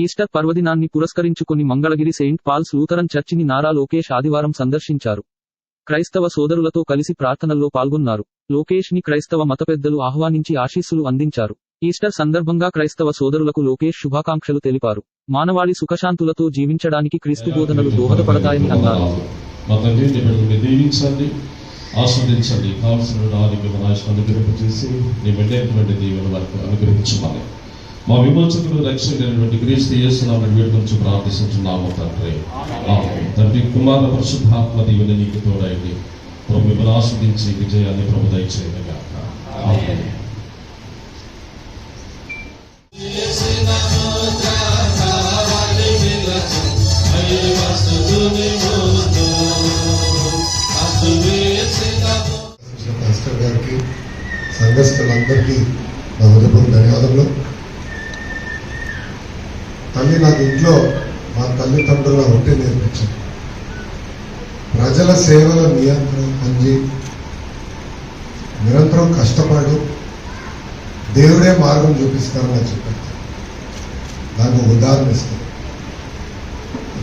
Easter పర్వదినాన్ని పురస్కరించుకుని Mangalagiri Saint Paul's Lutheran చర్చిని నారా లోకేష్ ఆదివారం సందర్శించారు. క్రైస్తవ సోదరులతో కలిసి ప్రార్థనల్లో పాల్గొన్నారు. లోకేష్ని క్రైస్తవ మత పెద్దలు ఆహ్వానించి ఆశీస్సులు అందించారు. ఈస్టర్ సందర్భంగా క్రైస్తవ సోదరులకు లోకేష్ శుభాకాంక్షలు తెలిపారు. మానవాళి సుఖశాంతులతో జీవించడానికి క్రీస్తు బోధనలు దోహదపడతాయని అన్నారు. ఆస్వాదించండి. కావలసిన ఆరోగ్య మనాశం నీ బిడ్డైనటువంటి దీవెన వరకు అనుగ్రహించమని. మా విమోచకుడు రక్షకుడైనటువంటి క్రీస్తు యేసునామని వేడుకొంచు ప్రార్థిస్తున్నాము తండ్రి. తండ్రి కుమార పరిశుద్ధాత్మ దీవెన నీకు తోడైంది. ప్రభు మిమ్మల్ని ఆస్వాదించి విజయాన్ని ప్రభు దయచేయగా గారికి సంఘస్థులందరికీ నా హృదయపూర్వక ధన్యవాదములు. అవన్నీ నాకు ఇంట్లో మా తల్లిదండ్రుల ఒకటే నేర్పించాను ప్రజల సేవల నియంత్రణ అంది. నిరంతరం కష్టపడు దేవుడే మార్గం చూపిస్తారని నాకు చెప్పారు. దానికి ఉదాహరణ ఇస్తాను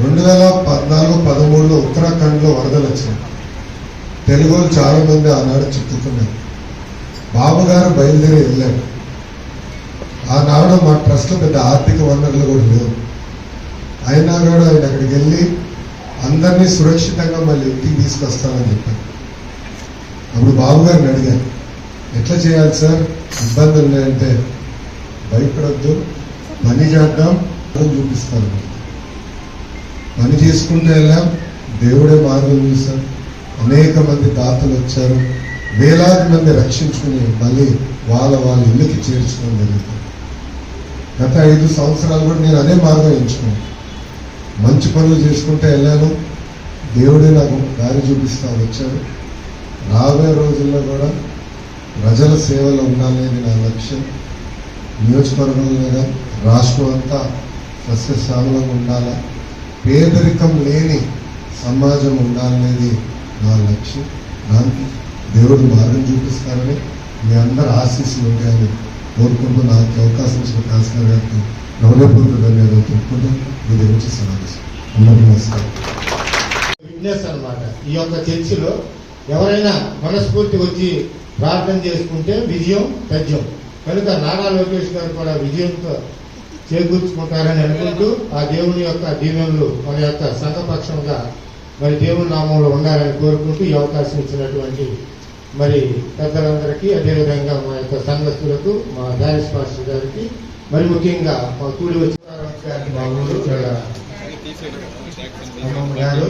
రెండు వేల పద్నాలుగు పదమూడులో ఉత్తరాఖండ్లో వరదలు వచ్చినాయి. తెలుగులో చాలామంది ఆనాడు చిక్కుకున్నారు. బాబు గారు బయలుదేరి వెళ్ళాడు ఆనాడు మా ట్రస్ట్ పెద్ద ఆర్థిక వనరులు కూడా లేవు. అయినా కూడా ఆయన అక్కడికి వెళ్ళి అందరినీ సురక్షితంగా మళ్ళీ ఇంటికి తీసుకొస్తానని చెప్పారు. అప్పుడు బాబు గారిని అడిగాను ఎట్లా చేయాలి సార్? ఇబ్బందులు ఉన్నాయంటే భయపడొద్దు పని చేద్దాం అని చూపిస్తాను పని చేసుకుంటే వెళ్ళాం దేవుడే మార్గం చూసాం అనేక మంది దాతలు వచ్చారు వేలాది మంది రక్షించుకుని మళ్ళీ వాళ్ళ వాళ్ళ ఇళ్ళకి చేర్చుకోవడం జరుగుతుంది గత ఐదు సంవత్సరాలు కూడా నేను అదే మార్గం ఎంచుకున్నాను. మంచి పనులు చేసుకుంటే వెళ్ళాను. దేవుడే నాకు దారి చూపిస్తా వచ్చాడు. రాబోయే రోజుల్లో కూడా ప్రజల సేవలో ఉండాలనేది నా లక్ష్యం. నియోజకవర్గంలో రాష్ట్రం అంతా సస్యశ్యామలంగా ఉండాలా? పేదరికం లేని సమాజం ఉండాలనేది నా లక్ష్యం. దానికి దేవుడు మార్గం చూపిస్తారని మీ అందరు ఆశీస్సులు ఉంటాయని కోరుకుంటూ నాకు అవకాశం ఇచ్చిన కాస్కర్ గారికి గౌరవపూర్వక ధన్యవాదాలు చెప్పుకుంటూ మీ గురించి సమావేశం. అందరికీ నమస్కారం. విట్నెస్ అన్నమాట ఈ యొక్క చర్చిలో ఎవరైనా మనస్ఫూర్తి వచ్చి ప్రార్థన చేసుకుంటే విజయం తథ్యం. కనుక నారా లోకేష్ గారు కూడా విజయంతో చేకూర్చుకుంటారని అనుకుంటూ ఆ దేవుని యొక్క దీవెనలు మన యొక్క సంఘపక్షంగా మరి దేవుని నామంలో ఉండాలని కోరుకుంటూ ఈ అవకాశం ఇచ్చినటువంటి మరి పెద్దలందరికీ అదేవిధంగా మా యొక్క సంఘస్థులకు మా దారిస్ మాస్టర్ గారికి మరి ముఖ్యంగా మా కూడి వచ్చిన మా ఊరు ఇక్కడ అమ్మమ్మ గారు.